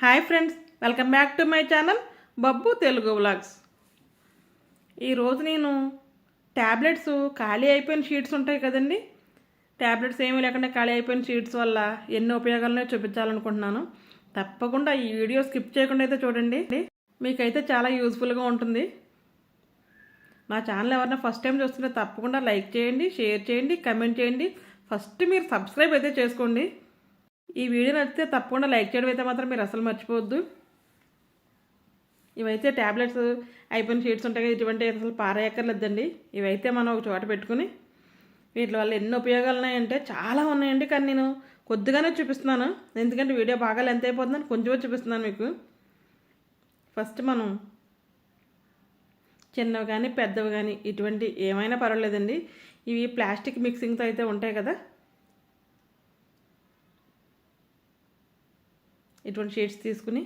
Hi friends welcome back to my channel Babbu Telugu vlogs. ఈరోజు నేను tablets ఖాళీ అయిపోయిన షీట్స్ ఉంటాయి కదండి. ట్యాబ్లెట్స్ ఏమీ లేకుండా ఖాళీ అయిపోయిన షీట్స్ వల్ల ఎన్ని ఉపయోగాలనే చూపించాలనుకుంటున్నాను. తప్పకుండా ఈ వీడియో స్కిప్ చేయకుండా అయితే చూడండి. మీకైతే చాలా యూస్ఫుల్గా ఉంటుంది. నా ఛానల్ ఎవరైనా ఫస్ట్ టైం చూస్తుంటే తప్పకుండా లైక్ చేయండి షేర్ చేయండి కమెంట్ చేయండి. ఫస్ట్ మీరు సబ్స్క్రైబ్ అయితే చేసుకోండి. ఈ వీడియో నచ్చితే తప్పకుండా లైక్ చేయడం అయితే మాత్రం మీరు అసలు మర్చిపోవద్దు. ఇవైతే ట్యాబ్లెట్స్ అయిపోయిన షీట్స్ ఉంటాయి కదా ఇటువంటి అసలు పారేయక్కర్లేదండి. ఇవైతే మనం ఒక చోట పెట్టుకుని వీటి వల్ల ఎన్ని ఉపయోగాలు ఉన్నాయంటే చాలా ఉన్నాయండి కానీ నేను కొద్దిగానే చూపిస్తున్నాను. ఎందుకంటే వీడియో బాగా లెంత్ అయిపోతుందని కొంచెం చూపిస్తున్నాను మీకు. ఫస్ట్ మనం చిన్నవి కానీ పెద్దవి కానీ ఇటువంటి ఏమైనా పర్వాలేదండి. ఇవి ప్లాస్టిక్ మిక్సింగ్తో అయితే ఉంటాయి కదా. ఇటువంటి షీట్స్ తీసుకుని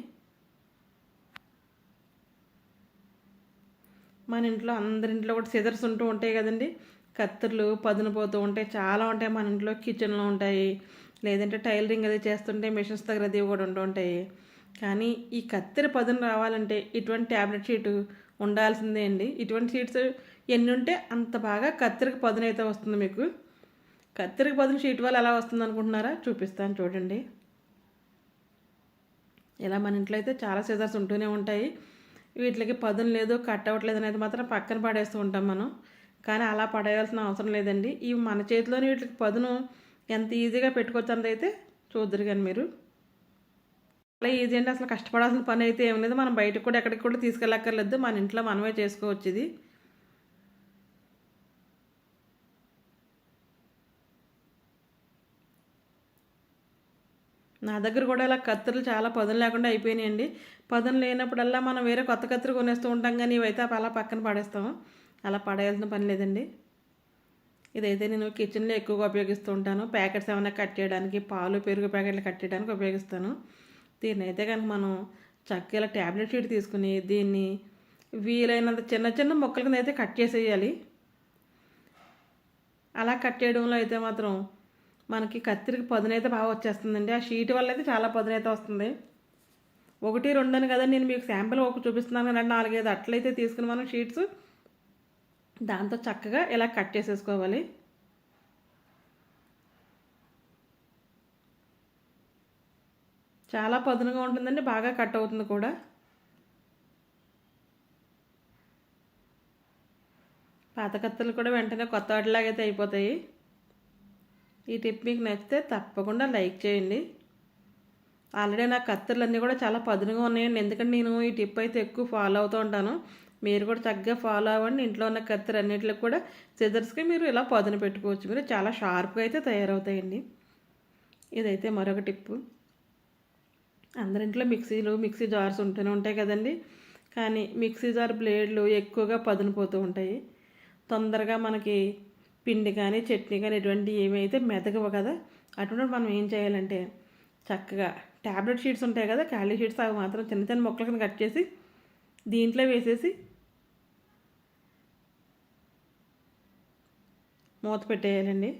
మన ఇంట్లో అందరింట్లో కూడా సిజర్స్ ఉంటూ ఉంటాయి కదండి. కత్తెరలు పదును పోతూ ఉంటాయి. చాలా ఉంటాయి మన ఇంట్లో. కిచెన్లో ఉంటాయి. లేదంటే టైలరింగ్ అది చేస్తుంటే మిషన్స్ దగ్గర అది కూడా ఉంటూ ఉంటాయి. కానీ ఈ కత్తెర పదును రావాలంటే ఇటువంటి ట్యాబ్లెట్ షీట్ ఉండాల్సిందే అండి. ఇటువంటి షీట్స్ ఎన్ని ఉంటే అంత బాగా కత్తెరకు పదును అయితే వస్తుంది మీకు. కత్తెరకు పదును షీట్ వల్ల ఎలా వస్తుంది అనుకుంటున్నారా చూపిస్తాను చూడండి. ఇలా మన ఇంట్లో అయితే చాలా సిజర్స్ ఉంటూనే ఉంటాయి. వీటికి పదును లేదు కట్ అవ్వట్లేదు అనేది మాత్రం పక్కన పడేస్తూ ఉంటాం మనం. కానీ అలా పడేయాల్సిన అవసరం లేదండి. ఇవి మన చేతిలోని వీటికి పదును ఎంత ఈజీగా పెట్టుకోవచ్చు అన్నది అయితే చూద్దరు కానీ మీరు. అలా ఈజీ అంటే అసలు కష్టపడాల్సిన పని అయితే ఏం లేదు. మనం బయటకు కూడా ఎక్కడికి కూడా తీసుకెళ్ళక్కర్లేదు. మన ఇంట్లో మనమే చేసుకోవచ్చు ఇది. నా దగ్గర కూడా ఇలా కత్తులు చాలా పదులు లేకుండా అయిపోయినాయండి. పదులు లేనప్పుడల్లా మనం వేరే కొత్త కత్తులు కొనేస్తూ ఉంటాం కానీ ఇవైతే అలా పక్కన పడేస్తాము అలా పడేయాల్సిన పని లేదండి. ఇదైతే నేను కిచెన్లో ఎక్కువగా ఉపయోగిస్తూ ఉంటాను. ప్యాకెట్స్ ఏమైనా కట్ చేయడానికి పాలు పెరుగు ప్యాకెట్లు కట్ చేయడానికి ఉపయోగిస్తాను. దీన్ని అయితే కనుక మనం చక్కగా ట్యాబ్లెట్ షీట్ తీసుకుని దీన్ని వీలైనంత చిన్న చిన్న మొక్కల కింద అయితే కట్ చేసేయాలి. అలా కట్ చేయడంలో అయితే మాత్రం మనకి కత్తిరికి పదునైతే బాగా వచ్చేస్తుందండి. ఆ షీట్ వల్ల అయితే చాలా పదునైతే వస్తుంది. ఒకటి రెండు అని కదా నేను మీకు శాంపిల్ ఒక చూపిస్తున్నాను కదండి. నాలుగైదు అట్లయితే తీసుకుని మనం షీట్స్ దాంతో చక్కగా ఇలా కట్ చేసేసుకోవాలి. చాలా పదునుగా ఉంటుందండి. బాగా కట్ అవుతుంది కూడా. పాత కత్తులు కూడా వెంటనే కొత్త వాటిలాగైతే అయిపోతాయి. ఈ టిప్ మీకు నచ్చితే తప్పకుండా లైక్ చేయండి. ఆల్రెడీ నా కత్తెరలు కూడా చాలా పదునుగా ఉన్నాయండి. ఎందుకంటే నేను ఈ టిప్ అయితే ఎక్కువ ఫాలో అవుతూ ఉంటాను. మీరు కూడా చక్కగా ఫాలో అవ్వండి. ఇంట్లో ఉన్న కత్తెర అన్నింటికి కూడా సిజర్స్కి మీరు ఇలా పదును పెట్టుకోవచ్చు. మీరు చాలా షార్ప్గా అయితే తయారవుతాయండి. ఇదైతే మరొక టిప్పు అందరింట్లో మిక్సీలు మిక్సీ జార్స్ ఉంటూనే ఉంటాయి కదండి. కానీ మిక్సీ జార్ బ్లేడ్లు ఎక్కువగా పదును పోతూ ఉంటాయి. తొందరగా మనకి పిండి కానీ చట్నీ కానీ ఎటువంటి ఏమైతే మెదగవు కదా అటువంటి మనం ఏం చేయాలంటే చక్కగా ట్యాబ్లెట్ షీట్స్ ఉంటాయి కదా ఖాళీ షీట్స్ అవి మాత్రం చిన్న చిన్న మొక్కలకి కింద కట్ చేసి దీంట్లో వేసేసి మూత పెట్టేయాలండి.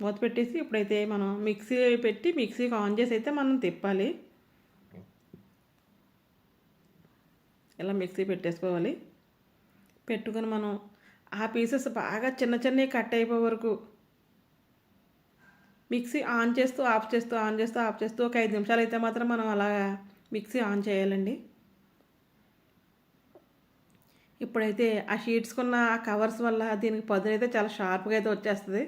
మూత పెట్టేసి ఇప్పుడైతే మనం మిక్సీ పెట్టి మిక్సీకి ఆన్ చేసి అయితే మనం తిప్పాలి. ఇలా మిక్సీ పెట్టేసుకోవాలి. పెట్టుకొని మనం ఆ పీసెస్ బాగా చిన్న చిన్నవి కట్ అయిపోయే వరకు మిక్సీ ఆన్ చేస్తూ ఆఫ్ చేస్తూ ఆన్ చేస్తూ ఆఫ్ చేస్తూ ఒక ఐదు నిమిషాలు అయితే మాత్రం మనం అలా మిక్సీ ఆన్ చేయాలండి. ఇప్పుడైతే ఆ షీట్స్కున్న ఆ కవర్స్ వల్ల దీనికి పదునైతే అయితే చాలా షార్ప్గా అయితే వచ్చేస్తుంది.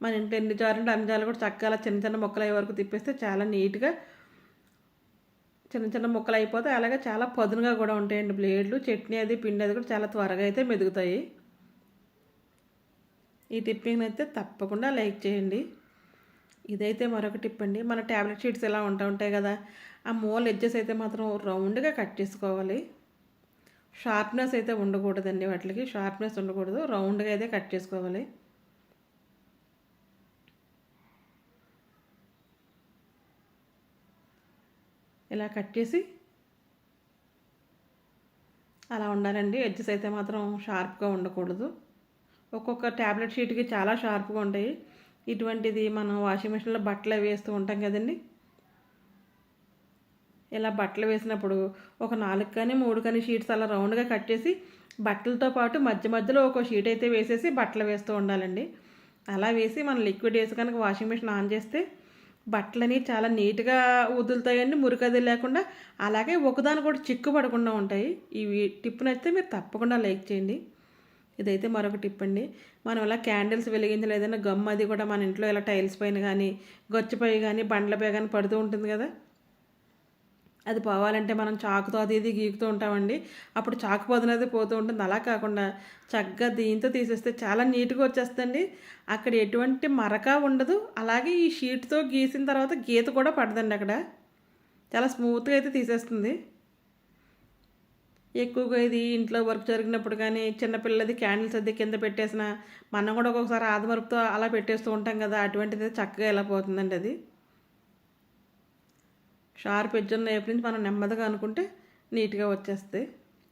మన ఇంట్లో ఎన్ని జారుంటే అన్ని జాలు కూడా చక్కగా చిన్న చిన్న మొక్కలు అయ్యే వరకు తిప్పేస్తే చాలా నీట్గా చిన్న చిన్న ముక్కలు అయిపోతే అలాగే చాలా పదునుగా కూడా ఉంటాయండి బ్లేడ్లు. చట్నీ అది పిండి అది కూడా చాలా త్వరగా అయితే మెదుగుతాయి. ఈ టిప్పింగ్ అయితే తప్పకుండా లైక్ చేయండి. ఇదైతే మరొక టిప్ అండి. మన ట్యాబ్లెట్ షీట్స్ ఎలా ఉంటా ఉంటాయి కదా ఆ మూల ఎడ్జెస్ అయితే మాత్రం రౌండ్గా కట్ చేసుకోవాలి. షార్ప్నెస్ అయితే ఉండకూడదండి వాటికి. షార్ప్నెస్ ఉండకూడదు. రౌండ్గా అయితే కట్ చేసుకోవాలి. ఇలా కట్ చేసి అలా ఉండాలండి. ఎడ్జెస్ అయితే మాత్రం షార్ప్గా ఉండకూడదు. ఒక్కొక్క ట్యాబ్లెట్ షీట్కి చాలా షార్ప్గా ఉంటాయి. ఇటువంటిది మనం వాషింగ్ మిషన్లో బట్టలు వేస్తూ ఉంటాం కదండి. ఇలా బట్టలు వేసినప్పుడు ఒక నాలుగు కానీ మూడు కానీ షీట్స్ అలా రౌండ్గా కట్ చేసి బట్టలతో పాటు మధ్య మధ్యలో ఒక షీట్ అయితే వేసేసి బట్టలు వేస్తూ ఉండాలండి. అలా వేసి మనం లిక్విడ్ వేసి కనుక వాషింగ్ మిషన్ ఆన్ చేస్తే బట్టలని చాలా నీట్గా వదులుతాయండి మురికది లేకుండా. అలాగే ఒకదాని కూడా చిక్కు పడకుండా ఉంటాయి. ఇవి టిప్ నచ్చితే మీరు తప్పకుండా లైక్ చేయండి. ఇదైతే మరొక టిప్ అండి. మనం ఇలా క్యాండిల్స్ వెలిగించడం ఏదైనా గమ్ అది కూడా మన ఇంట్లో ఇలా టైల్స్ పైన కానీ గచ్చుపై కానీ బండ్లపై కానీ పడుతూ ఉంటుంది కదా. అది పోవాలంటే మనం చాకుతో అది ఇది గీకుతూ ఉంటామండి. అప్పుడు చాకు పొదనది పోతూ ఉంటుంది. అలా కాకుండా చక్కగా దీంతో తీసేస్తే చాలా నీట్గా వచ్చేస్తుంది అక్కడ ఎటువంటి మరక ఉండదు. అలాగే ఈ షీట్తో గీసిన తర్వాత గీత కూడా పడదండి అక్కడ. చాలా స్మూత్గా అయితే తీసేస్తుంది. ఎక్కువగా ఇది ఇంట్లో వర్క్ జరిగినప్పుడు కానీ చిన్నపిల్లది క్యాండిల్స్ అది కింద పెట్టేసిన మనం కూడా ఒక్కొక్కసారి ఆదమరుపుతో అలా పెట్టేస్తూ ఉంటాం కదా అటువంటిది చక్కగా ఎలా పోతుందండి అది. షార్ప్ ఎడ్జ్ ఉన్న వైపు నుంచి మనం నెమ్మదిగా అనుకుంటే నీట్గా వచ్చేస్తాయి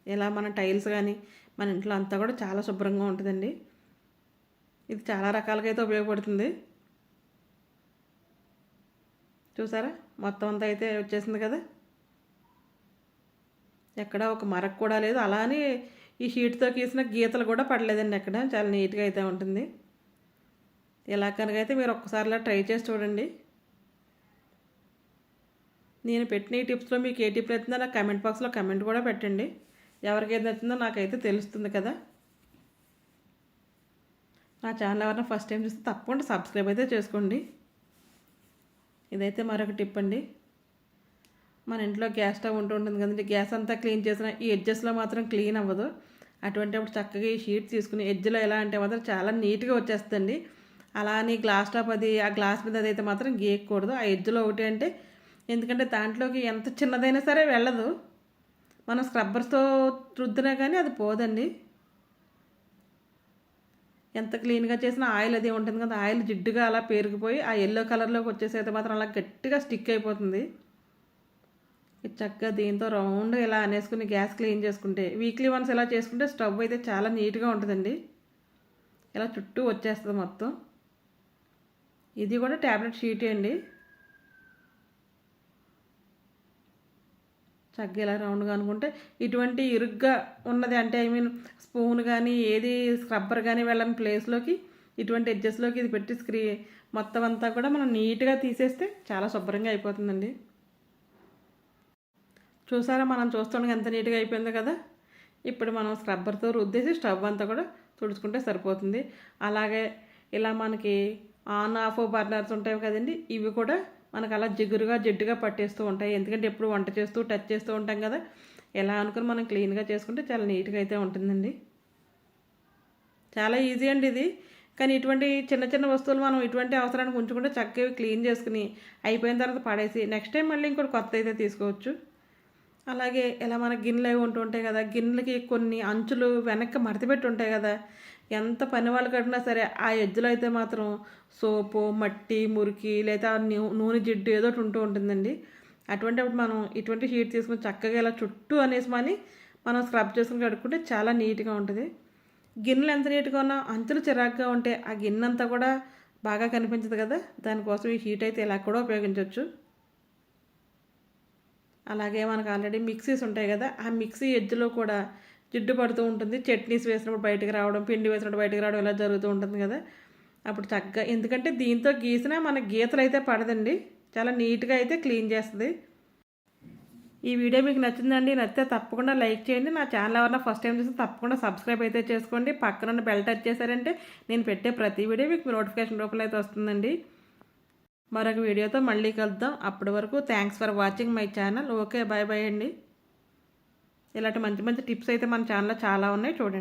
ఇలా మన టైల్స్ కానీ మన ఇంట్లో అంతా కూడా చాలా శుభ్రంగా ఉంటుందండి. ఇది చాలా రకాలుగా అయితే ఉపయోగపడుతుంది. చూసారా? మొత్తం అంతా అయితే వచ్చేసింది కదా? ఎక్కడ ఒక మరక్ కూడా లేదు. అలానే ఈ షీట్తో గీసిన గీతలు కూడా పడలేదండి ఎక్కడ. చాలా నీట్గా అయితే ఉంటుంది. ఇలా కనుకైతే మీరు ఒక్కసారిలా ట్రై చేసి చూడండి. నేను పెట్టిన ఈ టిప్స్లో మీకు ఏ టిప్ నచ్చిందో నాకు కమెంట్ బాక్స్లో కమెంట్ కూడా పెట్టండి. ఎవరికి ఏది నచ్చిందో నాకైతే తెలుస్తుంది కదా. నా ఛానల్ ఎవరైనా ఫస్ట్ టైం చూస్తే తప్పకుండా సబ్స్క్రైబ్ అయితే చేసుకోండి. ఇదైతే మరొక టిప్ అండి. మన ఇంట్లో గ్యాస్ స్టవ్ ఉంటూ ఉంటుంది కదండి గ్యాస్ అంతా క్లీన్ చేసిన ఈ ఎడ్జెస్లో మాత్రం క్లీన్ అవ్వదు. అటువంటి అప్పుడు చక్కగా ఈ షీట్ తీసుకుని ఎడ్జ్లో ఎలా అంటే మాత్రం చాలా నీట్గా వచ్చేస్తుంది అలా అని గ్లాస్ టాప్ అది ఆ గ్లాస్ మీద అదైతే మాత్రం గీయకూడదు. ఆ ఎడ్జ్లో ఒకటి అంటే ఎందుకంటే దాంట్లోకి ఎంత చిన్నదైనా సరే వెళ్ళదు. మనం స్క్రబ్బర్స్తో రుద్దినా కానీ అది పోదండి. ఎంత క్లీన్గా చేసినా ఆయిల్ అది ఉంటుంది కదా ఆయిల్ జిడ్డుగా అలా పేరుకుపోయి ఆ ఎల్లో కలర్లోకి వచ్చేసైతే మాత్రం అలా గట్టిగా స్టిక్ అయిపోతుంది. చక్కగా దీంతో రౌండ్గా ఇలా అనేసుకుని గ్యాస్ క్లీన్ చేసుకుంటే వీక్లీ వన్స్ ఇలా చేసుకుంటే స్టవ్ అయితే చాలా నీట్గా ఉంటుందండి. ఇలా చుట్టూ వచ్చేస్తుంది మొత్తం. ఇది కూడా ట్యాబ్లెట్ షీటే అండి. తగ్గేలా రౌండ్గా అనుకుంటే ఇటువంటి ఇరుగ్గా ఉన్నది అంటే ఐ మీన్ స్పూన్ కానీ ఏది స్క్రబ్బర్ కానీ వెళ్ళని ప్లేస్లోకి ఇటువంటి ఎడ్జెస్లోకి ఇది పెట్టి స్క్రీ మొత్తం అంతా కూడా మనం నీట్గా తీసేస్తే చాలా శుభ్రంగా అయిపోతుందండి. చూసారా మనం చూస్తుండగా ఎంత నీట్గా అయిపోయిందో కదా? ఇప్పుడు మనం స్క్రబ్బర్తో రుద్దేసి స్టవ్ అంతా కూడా తుడుచుకుంటే సరిపోతుంది. అలాగే ఇలా మనకి ఆన్ ఆఫ్ బర్నర్స్ ఉంటాయి కదండి ఇవి కూడా మనకు అలా జిగురుగా జిడ్డుగా పట్టేస్తూ ఉంటాయి. ఎందుకంటే ఎప్పుడు వంట చేస్తూ టచ్ చేస్తూ ఉంటాం కదా. ఎలా అనుకుని మనం క్లీన్గా చేసుకుంటే చాలా నీట్గా అయితే ఉంటుందండి. చాలా ఈజీ అండి ఇది. కానీ ఇటువంటి చిన్న చిన్న వస్తువులు మనం ఇటువంటి అవసరానికి ఉంచుకుంటే చక్కగా క్లీన్ చేసుకుని అయిపోయిన తర్వాత పడేసి నెక్స్ట్ టైం మళ్ళీ ఇంకోటి కొత్త అయితే తీసుకోవచ్చు. అలాగే ఇలా మన గిన్నెలు అవి ఉంటూ ఉంటాయి కదా. గిన్నెలకి కొన్ని అంచులు వెనక్కి మడతపెట్టి ఉంటాయి కదా. ఎంత పని వాళ్ళు కట్టినా సరే ఆ ఎజ్జులో అయితే మాత్రం సోపు మట్టి మురికి లేదా నూనె జిడ్డు ఏదో ఉంటూ ఉంటుందండి. అటువంటిప్పుడు మనం ఇటువంటి షీట్ తీసుకుని చక్కగా ఇలా చుట్టూ అనేసి మని మనం స్క్రబ్ చేసుకుని కడుక్కుంటే చాలా నీట్గా ఉంటుంది. గిన్నెలు ఎంత నీట్గా ఉన్నా అంచులు చిరాగ్గా ఉంటే ఆ గిన్నె అంతా కూడా బాగా కనిపించదు కదా. దానికోసం ఈ హీట్ అయితే ఇలా కూడా ఉపయోగించవచ్చు అలాగే మనకు ఆల్రెడీ మిక్సీస్ ఉంటాయి కదా. ఆ మిక్సీ ఎడ్జ్లో కూడా జిడ్డు పడుతూ ఉంటుంది. చట్నీస్ వేసినప్పుడు బయటకు రావడం పిండి వేసినప్పుడు బయటకు రావడం ఇలా జరుగుతూ ఉంటుంది కదా. అప్పుడు చక్కగా ఎందుకంటే దీంతో గీసినా మన గీతలు అయితే పడదండి. చాలా నీట్గా అయితే క్లీన్ చేస్తుంది. ఈ వీడియో మీకు నచ్చిందండి నచ్చితే తప్పకుండా లైక్ చేయండి. నా ఛానల్ ఎవరన్నా ఫస్ట్ టైం చూస్తే తప్పకుండా సబ్స్క్రైబ్ అయితే చేసుకోండి. పక్కన బెల్ టచ్ చేశారంటే నేను పెట్టే ప్రతి వీడియో మీకు నోటిఫికేషన్ రూపంలో అయితే వస్తుందండి. మరొక వీడియోతో మళ్ళీ కలుద్దాం. అప్పటి వరకు thanks for watching my channel. Okay bye bye అండి. ఇలాంటి మంచి మంచి టిప్స్ అయితే మన ఛానల్లో చాలా ఉన్నాయి. చూడండి.